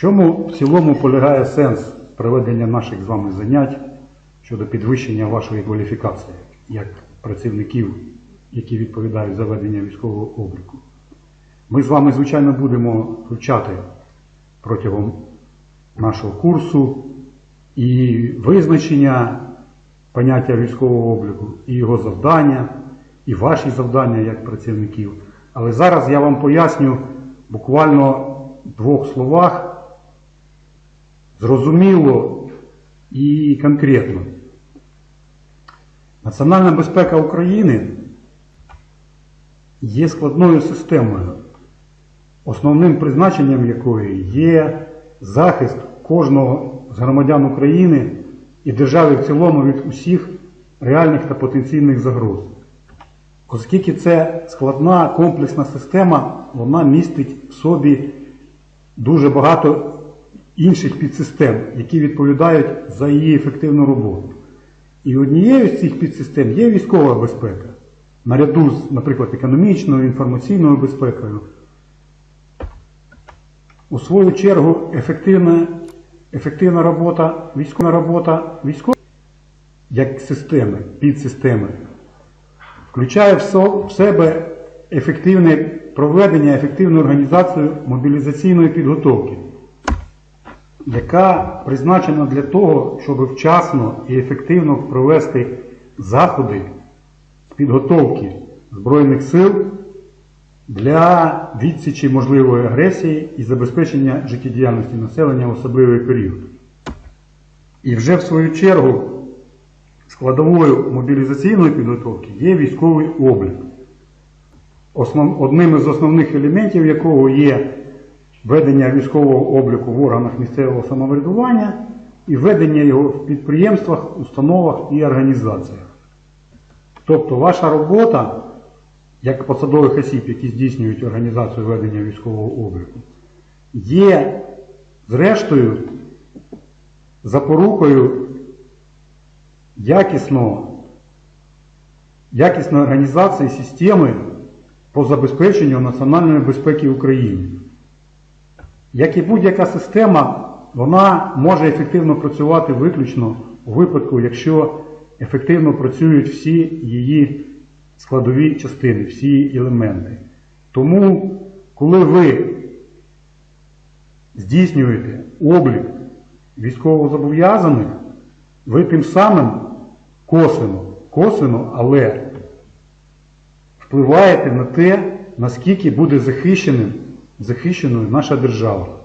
чому в цілому полягає сенс проведення наших з вами занять щодо підвищення вашої кваліфікації як працівників, які відповідають за ведення військового обліку? Ми з вами, звичайно, будемо вивчати протягом нашого курсу і визначення поняття військового обліку, і його завдання, і ваші завдання як працівників. Але зараз я вам поясню буквально в двох словах, зрозуміло і конкретно. Національна безпека України є складною системою, основним призначенням якої є захист кожного з громадян України і держави в цілому від усіх реальних та потенційних загроз. Оскільки це складна комплексна система, вона містить в собі дуже багато інших підсистем, які відповідають за її ефективну роботу. І однією з цих підсистем є військова безпека, наряду з, наприклад, економічною, інформаційною безпекою. У свою чергу ефективна, ефективна робота, військова робота військова як системи, підсистеми, включає в себе ефективне проведення, ефективну організацію мобілізаційної підготовки, яка призначена для того, щоб вчасно і ефективно провести заходи підготовки Збройних сил для відсічі можливої агресії і забезпечення життєдіяльності населення в особливий період. І вже в свою чергу складовою мобілізаційної підготовки є військовий облік, одним із основних елементів якого є ведення військового обліку в органах місцевого самоврядування і ведення його в підприємствах, установах і організаціях. Тобто ваша робота, як посадових осіб, які здійснюють організацію ведення військового обліку, є зрештою запорукою якісного, якісної організації системи по забезпеченню національної безпеки України. Як і будь-яка система, вона може ефективно працювати виключно у випадку, якщо ефективно працюють всі її складові частини, всі її елементи. Тому, коли ви здійснюєте облік військовозобов'язаних, ви тим самим косвено, косвено, але впливаєте на те, наскільки буде захищеним, захищеною наша держава.